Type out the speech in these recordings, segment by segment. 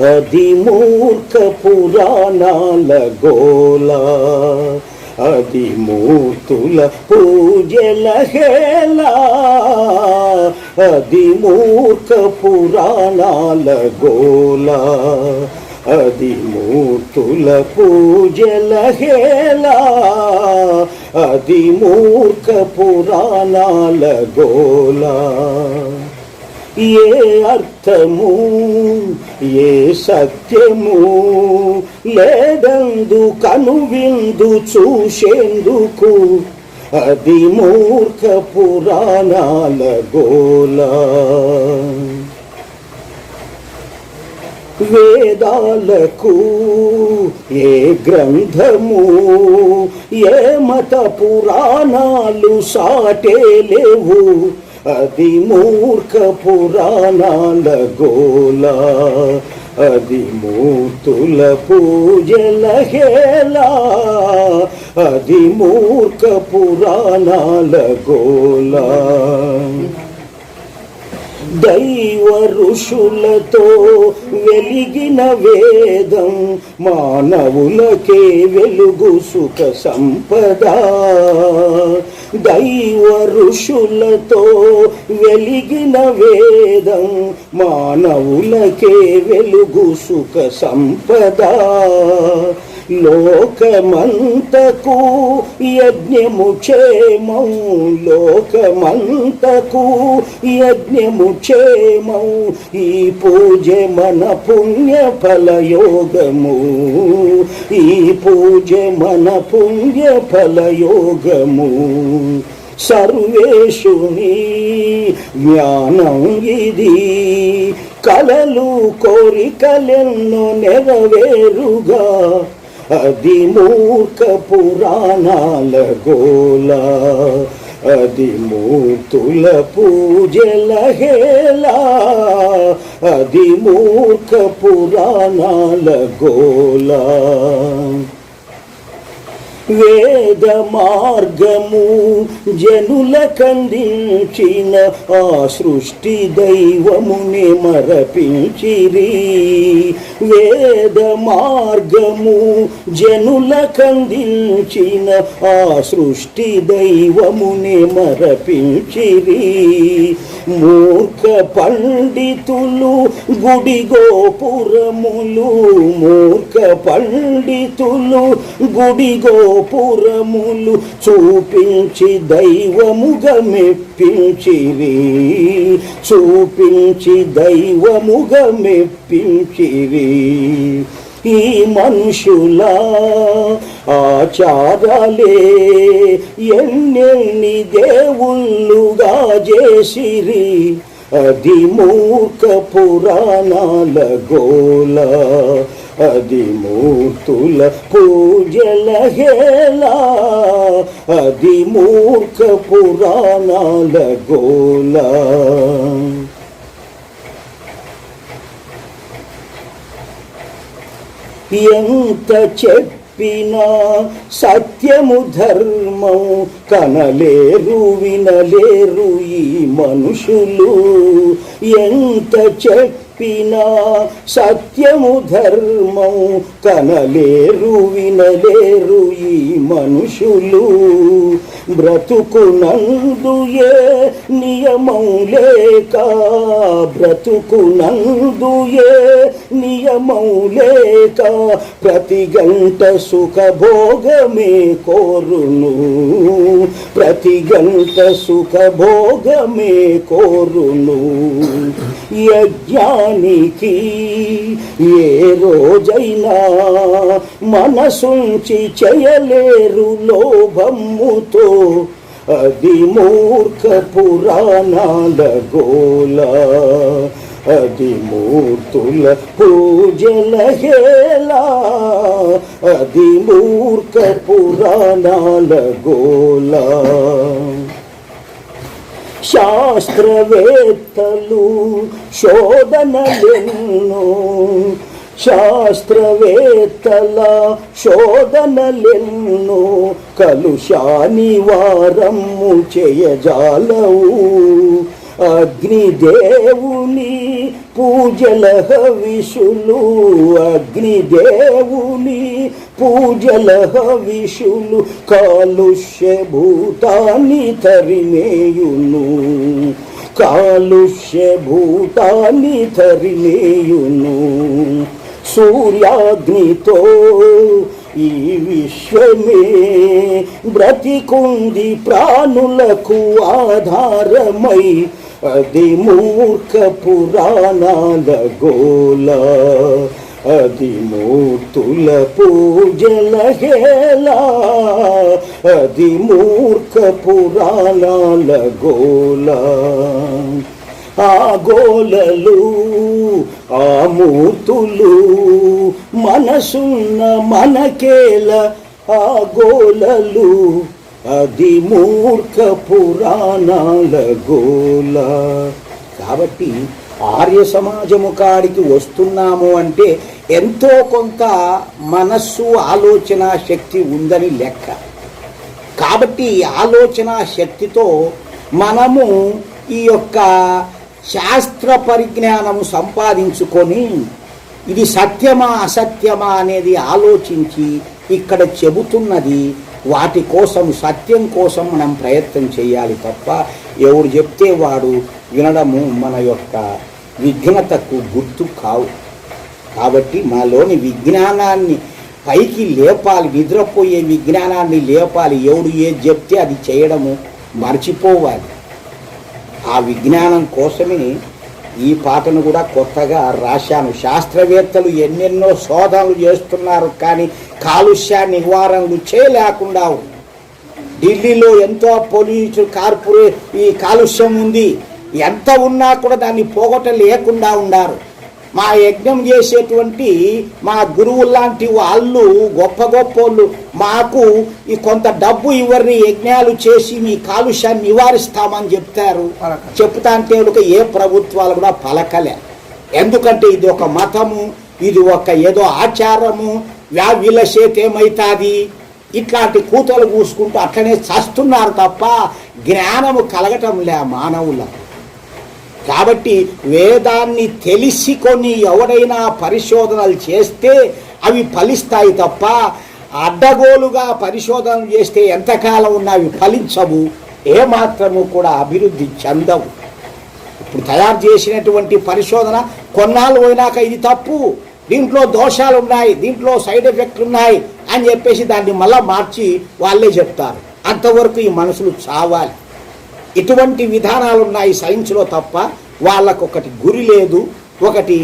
అది మూర్ఖ పురాణాల గోల అది మూర్తుల పూజల హేలా అది మూర్ఖ పురాణాల గోల అది మూర్తుల పూజల హేలా అది మూర్ఖ పురాణాల గోలా ఏ అర్థము ఏ సత్యము? లేదందు కనువిందు చూసేందుకు అది మూర్ఖ పురాణాల గోల వేదాలకు ఏ గ్రంథము ఏ మత పురాణాలు సాటే లేవు. అది మూర్ఖ పురాణాల గోల అది మూర్తుల పూజల హేలా అది మూర్ఖ పురాణాల గోలా దైవ ఋషులతో వెలిగిన వేదం మానవులకే వెలుగు సుఖ సంపద. దైవ ఋషులతో వెలిగిన వేదం మానవులకే వెలుగు సుఖ సంపద. లోకమంతకు యజ్ఞము క్షేమం. లోకమంతకు యజ్ఞము క్షేమం. ఈ పూజ మన పుణ్య ఫలయోగము ఈ పూజ మన పుణ్య ఫలయోగము సర్వేషుని జ్ఞానం ఇది. కలలు కోరికలెన్నో నెరవేరుగా. అది మూర్ఖ పురాణాల గోల అది మూర్తుల పూజల హేలా అది మూర్ఖ పురాణాల గోలా వేద మార్గము జనుల కందించిన ఆ సృష్టి దైవముని మరపించిరి. వేద మార్గము జనుల కందించిన ఆ సృష్టి దైవముని మరపించిరి. మూర్ఖ పండితులు గుడి గోపురములు మూర్ఖ పండితులు గుడి గో గోపురములు చూపించి దైవముగా మెప్పించిరి. చూపించి దైవముగా మెప్పించిరి. ఈ మనుషుల ఆచారాలే ఎన్నెన్ని దేవుళ్ళుగా చేసిరి. అది మూర్ఖ పురాణాల గోల అది మూర్తుల పూజల హేలా అది మూర్ఖ పురాణాల గోలా ఎంత చెప్పినా సత్యము ధర్మం కనలేరు వినలేరు ఈ మనుషులు. ఎంత చెప్పినా సత్యము ధర్మం కనలేరు వినలేరు ఈ మనుషులు. బ్రతుకునందు ఏ నియమం లేక బ్రతుకునందు ఏ నియమం లేక ప్రతి గంట సుఖభోగమే కోరును. ప్రతి గంట సుఖభోగమే కోరును. యజ్ఞానికి ఏ రోజైనా మనసుంచి చేయలేరు లోభమ్ముతో అది మూర్ఖ పురాణాల గోల అది మూర్తుల పూజల హేలా అది మూర్ఖ పురాణాల గోలా శాస్త్రవేత్తలు శోధనలెన్నో. శాస్త్రవేత్తల శోధనలెన్నో. కలుషాని వారము చేయజాలవు. అగ్నిదేవుని పూజల హవిషులు అగ్నిదేవుని పూజల హవిషులు కాలుష్య భూతాన్ని తరిమేయును. కాలుష్య భూతాన్ని తరిమేయును. సూర్యాగ్నితో ఈ విశ్వమే బ్రతికుంది ప్రాణులకు ఆధారమై అది మూర్ఖ పురాణాల గోల అది మూర్తుల పూజల హేలా అది మూర్ఖ పురాణాల గోల ఆ గోలలు ఆ మూర్తులు మనసున్న మనకేల ఆ గోలలు అది మూర్ఖ పురాణాల గోల కాబట్టి ఆర్య సమాజము కాడికి వస్తున్నాము అంటే ఎంతో కొంత మనస్సు ఆలోచన శక్తి ఉందని లెక్క. కాబట్టి ఆలోచన శక్తితో మనము ఈ యొక్క శాస్త్ర పరిజ్ఞానము సంపాదించుకొని ఇది సత్యమా అసత్యమా అనేది ఆలోచించి ఇక్కడ చెబుతున్నది వాటి కోసం సత్యం కోసం మనం ప్రయత్నం చేయాలి తప్ప ఎవరు చెప్తే వాడు వినడము మన యొక్క విఘ్నతకు గుర్తు కావు. కాబట్టి మనలోని విజ్ఞానాన్ని పైకి లేపాలి నిద్రపోయే విజ్ఞానాన్ని లేపాలి. ఎవడు ఏది చెప్తే అది చేయడము మర్చిపోవాలి. ఆ విజ్ఞానం కోసమే ఈ పాటను కూడా కొత్తగా రాశాను. శాస్త్రవేత్తలు ఎన్నెన్నో శోధనలు చేస్తున్నారు కానీ కాలుష్య నివారణలు చేయలేకుండా ఢిల్లీలో ఎంతో పోలీసు కార్పొరేట్ ఈ కాలుష్యం ఉంది. ఎంత ఉన్నా కూడా దాన్ని పోగొట్ట లేకుండా ఉన్నారు. మా యజ్ఞం చేసేటువంటి మా గురువులు లాంటి వాళ్ళు గొప్ప గొప్పోళ్ళు మాకు ఈ కొంత డబ్బు ఇవ్వరిని యజ్ఞాలు చేసి మీ కాలుష్యాన్ని నివారిస్తామని చెప్తారు. చెప్తా అంటే ఏ ప్రభుత్వాలు కూడా పలకలే. ఎందుకంటే ఇది ఒక మతము ఇది ఒక ఏదో ఆచారము వ్యా వీళ్ళ ఏమవుతుంది ఇట్లాంటి కూతలు కూసుకుంటూ అట్లనే చస్తున్నారు తప్ప జ్ఞానము కలగటం లే మానవులకు కాబట్టి వేదాన్ని తెలిసి కొన్ని ఎవడైనా పరిశోధనలు చేస్తే అవి ఫలిస్తాయి తప్ప అడ్డగోలుగా పరిశోధనలు చేస్తే ఎంతకాలం ఉన్నా అవి ఫలించవు. ఏమాత్రము కూడా అభివృద్ధి చెందవు. ఇప్పుడు తయారు చేసినటువంటి పరిశోధన కొన్నాళ్ళు పోయినాక ఇది తప్పు. దీంట్లో దోషాలు ఉన్నాయి దీంట్లో సైడ్ ఎఫెక్ట్లు ఉన్నాయి అని చెప్పేసి దాన్ని మళ్ళా మార్చి వాళ్ళే చెప్తారు. అంతవరకు ఈ మనుషులు చావాలి. ఇటువంటి విధానాలు ఉన్నాయి సైన్స్లో తప్ప వాళ్ళకు ఒకటి గురి లేదు ఒకటి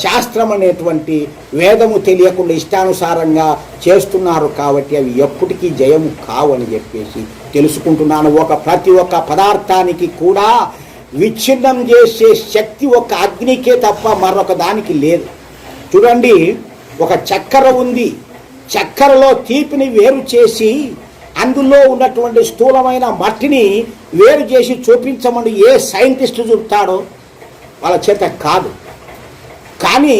శాస్త్రం అనేటువంటి వేదము తెలియకుండా ఇష్టానుసారంగా చేస్తున్నారు కాబట్టి అవి ఎప్పటికీ జయము కావని చెప్పేసి తెలుసుకుంటున్నాను. ఒక ప్రతి ఒక్క పదార్థానికి కూడా విచ్ఛిన్నం చేసే శక్తి ఒక అగ్నికే తప్ప మరొక దానికి లేదు. చూడండి ఒక చక్కెర ఉంది. చక్కెరలో తీపిని వేరు చేసి అందులో ఉన్నటువంటి స్థూలమైన మట్టిని వేరు చేసి చూపించమని ఏ సైంటిస్ట్ చూపుతాడో వాళ్ళ చేత కాదు. కానీ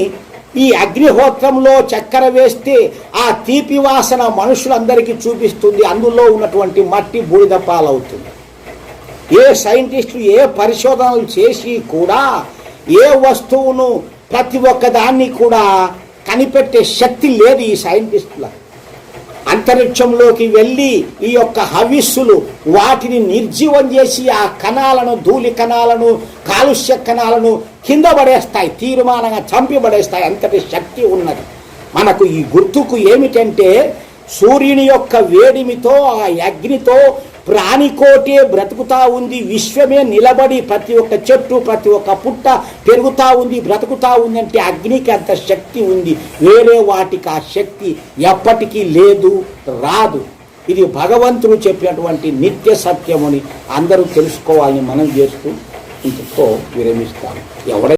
ఈ అగ్నిహోత్రంలో చక్కెర వేస్తే ఆ తీపి వాసన మనుషులందరికీ చూపిస్తుంది. అందులో ఉన్నటువంటి మట్టి బూడిద పాలవుతుంది. ఏ సైంటిస్టులు ఏ పరిశోధనలు చేసి కూడా ఏ వస్తువును ప్రతి ఒక్కదాన్ని కూడా కనిపెట్టే శక్తి లేదు ఈ సైంటిస్టులకు అంతరిక్షంలోకి వెళ్ళి ఈ యొక్క హవిస్సులు వాటిని నిర్జీవం చేసి ఆ కణాలను ధూళి కణాలను కాలుష్య కణాలను కింద పడేస్తాయి తీర్మానంగా చంపి పడేస్తాయి. అంతటి శక్తి ఉన్నది. మనకు ఈ గుర్తుకు ఏమిటంటే సూర్యుని యొక్క వేడిమితో ఆ అగ్నితో ప్రాణికోటే బ్రతుకుతా ఉంది విశ్వమే నిలబడి ప్రతి ఒక్క చెట్టు ప్రతి ఒక్క పుట్ట పెరుగుతా ఉంది బ్రతుకుతా ఉంది అంటే అగ్నికి అంత శక్తి ఉంది. వేరే వాటికి ఆ శక్తి ఎప్పటికీ లేదు రాదు. ఇది భగవంతుడు చెప్పినటువంటి నిత్య సత్యమని అందరూ తెలుసుకోవాలని మనం చేస్తూ ఇంతతో విరమిస్తాం. ఎవడై